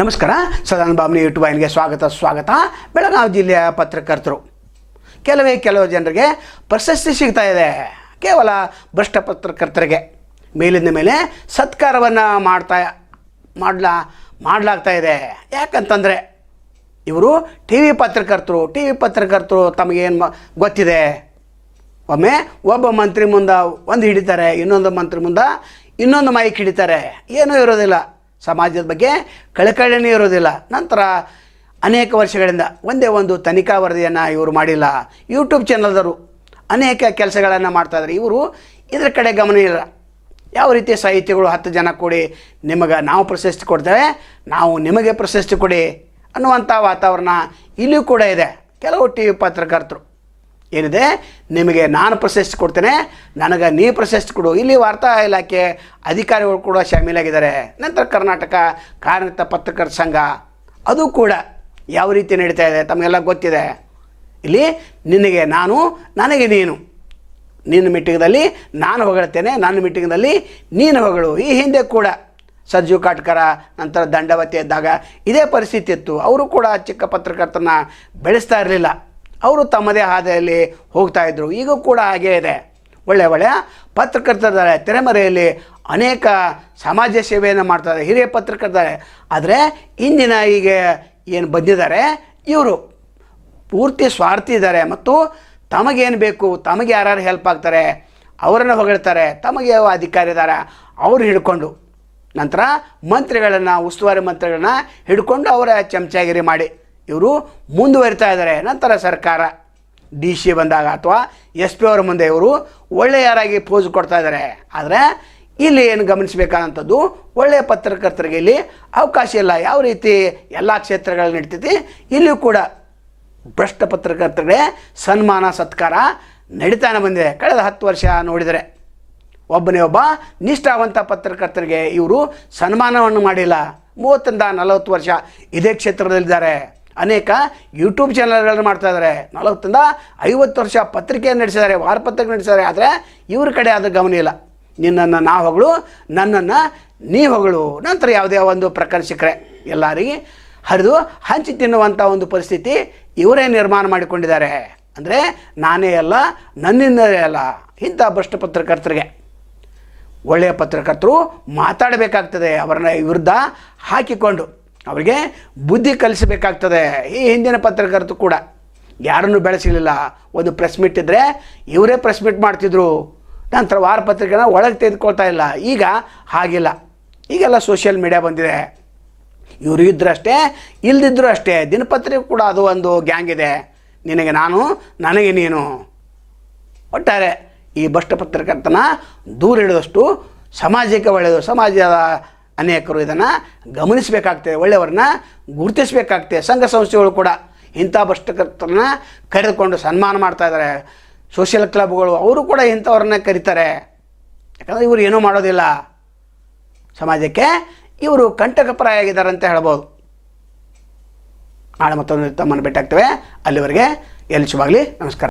ನಮಸ್ಕಾರ, ಸದಾನಂದ ಬಾಬ್ನಿ ಯೂಟ್ಯೂಬ್ ವಾಹಿನಿಗೆ ಸ್ವಾಗತ ಸ್ವಾಗತ. ಬೆಳಗಾವಿ ಜಿಲ್ಲೆಯ ಪತ್ರಕರ್ತರು. ಕೆಲವೇ ಕೆಲವು ಜನರಿಗೆ ಪ್ರಶಸ್ತಿ ಸಿಗ್ತಾ ಇದೆ. ಕೇವಲ ಭ್ರಷ್ಟ ಪತ್ರಕರ್ತರಿಗೆ. ಮೇಲಿಂದ ಮೇಲೆ ಸತ್ಕಾರವನ್ನು ಮಾಡ್ತಾ, ಮಾಡಲಾ, ಮಾಡಲಾಗ್ತಾ ಇದೆ. ಯಾಕಂತಂದರೆ, ಇವರು ಟಿ ವಿ ಪತ್ರಕರ್ತರು, ಟಿ ವಿ ಪತ್ರಕರ್ತರು ತಮಗೇನು ಗೊತ್ತಿದೆ? ಒಮ್ಮೆ ಒಬ್ಬ ಮಂತ್ರಿ ಮುಂದೆ ಒಂದು ಹಿಡಿತಾರೆ, ಇನ್ನೊಂದು ಮಂತ್ರಿ ಮುಂದೆ ಇನ್ನೊಂದು ಮೈಕ್ ಹಿಡಿತಾರೆ. ಏನೂ ಇರೋದಿಲ್ಲ. ಸಮಾಜದ ಬಗ್ಗೆ ಕಳಕಳನೇ ಇರೋದಿಲ್ಲ ನಂತರ ಅನೇಕ ವರ್ಷಗಳಿಂದ ಒಂದೇ ಒಂದು ತನಿಖಾ ವರದಿಯನ್ನು ಇವರು ಮಾಡಿಲ್ಲ. ಯೂಟ್ಯೂಬ್ ಚಾನಲ್ದವರು ಅನೇಕ ಕೆಲಸಗಳನ್ನು ಮಾಡ್ತಾಯಿದ್ದಾರೆ ಇವರು ಇದರ ಕಡೆ ಗಮನ ಇಲ್ಲ. ಯಾವ ರೀತಿ ಸಾಹಿತ್ಯಗಳು ಹತ್ತು ಜನ ಕೊಡಿ ನಿಮಗೆ ನಾವು ಪ್ರಶಸ್ತಿ ಕೊಡ್ತೇವೆ, ನಾವು ನಿಮಗೆ ಪ್ರಶಸ್ತಿ ಕೊಡಿ ಅನ್ನುವಂಥ ವಾತಾವರಣ ಇಲ್ಲಿಯೂ ಕೂಡ ಇದೆ. ಕೆಲವು ಟಿ ವಿ ಪತ್ರಕರ್ತರು ಏನಿದೆ? ನಿಮಗೆ ನಾನು ಪ್ರಶಸ್ತಿ ಕೊಡ್ತೇನೆ. ನನಗೆ ನೀ ಪ್ರಶಸ್ತಿ ಕೊಡು. ಇಲ್ಲಿ ವಾರ್ತಾ ಇಲಾಖೆ ಅಧಿಕಾರಿಗಳು ಕೂಡ ಶಾಮೀಲಾಗಿದ್ದಾರೆ. ನಂತರ ಕರ್ನಾಟಕ ಕಾರ್ಯನಿರತ ಪತ್ರಕರ್ತರ ಸಂಘ, ಅದು ಕೂಡ ಯಾವ ರೀತಿ ನಡೀತಾ ಇದೆ ತಮಗೆಲ್ಲ ಗೊತ್ತಿದೆ. ಇಲ್ಲಿ ನಿನಗೆ ನಾನು, ನನಗೆ ನೀನು. ನಿನ್ನ ಮೀಟಿಂಗ್ದಲ್ಲಿ ನಾನು ಹೊಗಳ್ತೇನೆ, ನನ್ನ ಮೀಟಿಂಗ್ನಲ್ಲಿ ನೀನು ಹೊಗಳು. ಈ ಹಿಂದೆ ಕೂಡ ಸಜ್ಜು ಕಾಟ್ಕರ, ನಂತರ ದಂಡವತಿ ಇದ್ದಾಗ ಇದೇ ಪರಿಸ್ಥಿತಿ ಇತ್ತು. ಅವರು ಕೂಡ ಚಿಕ್ಕ ಪತ್ರಕರ್ತನ ಬೆಳೆಸ್ತಾ ಇರಲಿಲ್ಲ. ಅವರು ತಮ್ಮದೇ ಹಾದಿಯಲ್ಲಿ ಹೋಗ್ತಾ ಇದ್ದರು ಈಗ ಕೂಡ ಹಾಗೇ ಇದೆ. ಒಳ್ಳೆ ಒಳ್ಳೆಯ ಪತ್ರಕರ್ತರಿದ್ದಾರೆ ತೆರೆಮರೆಯಲ್ಲಿ ಅನೇಕ ಸಮಾಜ ಸೇವೆಯನ್ನು ಮಾಡ್ತಾರೆ. ಹಿರಿಯ ಪತ್ರಕರ್ತಾರೆ. ಆದರೆ ಇಂದಿನ ಈಗ ಏನು ಬಂದಿದ್ದಾರೆ, ಇವರು ಪೂರ್ತಿ ಸ್ವಾರ್ಥಿ ಇದ್ದಾರೆ. ಮತ್ತು ತಮಗೇನು ಬೇಕು, ತಮಗೆ ಯಾರು ಹೆಲ್ಪ್ ಆಗ್ತಾರೆ, ಅವರನ್ನು ಹೊಗಳ್ತಾರೆ, ತಮಗೆ ಅಧಿಕಾರಿ ಇದ್ದಾರೆ, ಅವ್ರು ಹಿಡ್ಕೊಂಡು. ನಂತರ ಮಂತ್ರಿಗಳನ್ನು, ಉಸ್ತುವಾರಿ ಮಂತ್ರಿಗಳನ್ನ ಹಿಡ್ಕೊಂಡು ಅವರ ಚಮಚಾಗಿರಿ ಮಾಡಿ. ಇವರು ಮುಂದುವರಿತಾ ಇದ್ದಾರೆ. ನಂತರ ಸರ್ಕಾರ ಡಿ ಸಿ ಬಂದಾಗ ಅಥವಾ ಎಸ್ ಪಿ ಅವರ ಮುಂದೆ ಇವರು ಒಳ್ಳೆಯರಾಗಿ ಪೋಸ್ ಕೊಡ್ತಾ ಇದ್ದಾರೆ. ಆದರೆ ಇಲ್ಲಿ ಏನು ಗಮನಿಸಬೇಕಾದಂಥದ್ದು ಒಳ್ಳೆಯ ಪತ್ರಕರ್ತರಿಗೆ ಇಲ್ಲಿ ಅವಕಾಶ ಇಲ್ಲ. ಯಾವ ರೀತಿ ಎಲ್ಲ ಕ್ಷೇತ್ರಗಳಲ್ಲಿ ನಡೀತೈತಿ, ಇಲ್ಲಿಯೂ ಕೂಡ ಭ್ರಷ್ಟ ಪತ್ರಕರ್ತರಿಗೆ ಸನ್ಮಾನ, ಸತ್ಕಾರ ನಡೀತಾನೆ ಬಂದಿದೆ. ಕಳೆದ ಹತ್ತು ವರ್ಷ ನೋಡಿದರೆ ಒಬ್ಬನೇ ಒಬ್ಬ ನಿಷ್ಠಾವಂತ ಪತ್ರಕರ್ತರಿಗೆ ಇವರು ಸನ್ಮಾನವನ್ನು ಮಾಡಿಲ್ಲ. ಮೂವತ್ತರಿಂದ ನಲವತ್ತು ವರ್ಷ ಇದೇ ಕ್ಷೇತ್ರದಲ್ಲಿದ್ದಾರೆ. ಅನೇಕ ಯೂಟ್ಯೂಬ್ ಚಾನಲ್ಗಳನ್ನು ಮಾಡ್ತಾ ಇದ್ದಾರೆ. ನಲವತ್ತರಿಂದ ಐವತ್ತು ವರ್ಷ ಪತ್ರಿಕೆಯನ್ನು ನಡೆಸಿದ್ದಾರೆ ವಾರಪತ್ರಿಕೆ ನಡೆಸಿದ್ದಾರೆ. ಆದರೆ ಇವ್ರ ಕಡೆ ಅದು ಗಮನ ಇಲ್ಲ. ನಿನ್ನನ್ನು ನಾ ಹೊಗಳು ನನ್ನನ್ನು ನೀ ಹೊಗಳು ನಂತರ ಯಾವುದೇ ಒಂದು ಪ್ರಕರಣ ಸಿಕ್ಕರೆ ಎಲ್ಲರಿಗೆ ಹರಿದು ಹಂಚಿ ತಿನ್ನುವಂಥ ಒಂದು ಪರಿಸ್ಥಿತಿ ಇವರೇ ನಿರ್ಮಾಣ ಮಾಡಿಕೊಂಡಿದ್ದಾರೆ. ಅಂದರೆ ನಾನೇ ಅಲ್ಲ, ನನ್ನಿಂದಲೇ ಅಲ್ಲ, ಇಂಥ ಭ್ರಷ್ಟ ಪತ್ರಕರ್ತರಿಗೆ. ಒಳ್ಳೆಯ ಪತ್ರಕರ್ತರು ಮಾತಾಡಬೇಕಾಗ್ತದೆ, ಅವರನ್ನ ವಿರುದ್ಧ ಹಾಕಿಕೊಂಡು. ಅವರಿಗೆ ಬುದ್ಧಿ ಕಲಿಸಬೇಕಾಗ್ತದೆ. ಈ ಹಿಂದಿನ ಪತ್ರಕರ್ತರು ಕೂಡ ಯಾರನ್ನು ಬೆಳೆಸಲಿಲ್ಲ. ಒಂದು ಪ್ರೆಸ್ ಮೀಟ್ ಇದ್ದರೆ ಇವರೇ ಪ್ರೆಸ್ ಮೀಟ್ ಮಾಡ್ತಿದ್ರು. ನಂತರ ವಾರಪತ್ರಿಕೆನ ಒಳಗೆ ತೆಗೆದುಕೊಳ್ತಾ ಇಲ್ಲ. ಈಗ ಹಾಗಿಲ್ಲ. ಈಗೆಲ್ಲ ಸೋಷಿಯಲ್ ಮೀಡಿಯಾ ಬಂದಿದೆ. ಇವರು ಇದ್ದರೂ ಅಷ್ಟೇ ಇಲ್ಲದಿದ್ದರೂ ಅಷ್ಟೇ. ದಿನಪತ್ರಿಕೆ ಕೂಡ ಅದು ಒಂದು ಗ್ಯಾಂಗ್ ಇದೆ. ನಿನಗೆ ನಾನು, ನನಗೆ ನೀನು. ಒಟ್ಟಾರೆ ಈ ಭ್ರಷ್ಟ ಪತ್ರಕರ್ತನ ದೂರ ಹಿಡಿದಷ್ಟು ಸಮಾಜಕ್ಕೆ ಒಳ್ಳೆಯದು. ಸಮಾಜದ ಅನೇಕರು ಇದನ್ನು ಗಮನಿಸಬೇಕಾಗ್ತದೆ, ಒಳ್ಳೆಯವ್ರನ್ನ ಗುರುತಿಸಬೇಕಾಗ್ತದೆ, ಸಂಘ ಸಂಸ್ಥೆಗಳು ಕೂಡ. ಇಂಥ ಭ್ರಷ್ಟಕರ್ತರನ್ನ ಕರೆದುಕೊಂಡು ಸನ್ಮಾನ ಮಾಡ್ತಾ ಇದ್ದಾರೆ. ಸೋಷಿಯಲ್ ಕ್ಲಬ್ಗಳು ಅವರು ಕೂಡ ಇಂಥವ್ರನ್ನ ಕರೀತಾರೆ. ಯಾಕಂದರೆ ಇವರು ಏನೂ ಮಾಡೋದಿಲ್ಲ. ಸಮಾಜಕ್ಕೆ ಇವರು ಕಂಟಕಪ್ರಾಯ ಆಗಿದ್ದಾರೆ ಅಂತ ಹೇಳ್ಬೋದು. ನಾಳೆ ಮತ್ತೊಂದು ತಮ್ಮನ್ನು ಭೇಟಿ ಆಗ್ತೇವೆ. ಅಲ್ಲಿವರೆಗೆ ಎಲ್ಲಿ ಶುಭಾಗಲಿ ನಮಸ್ಕಾರ.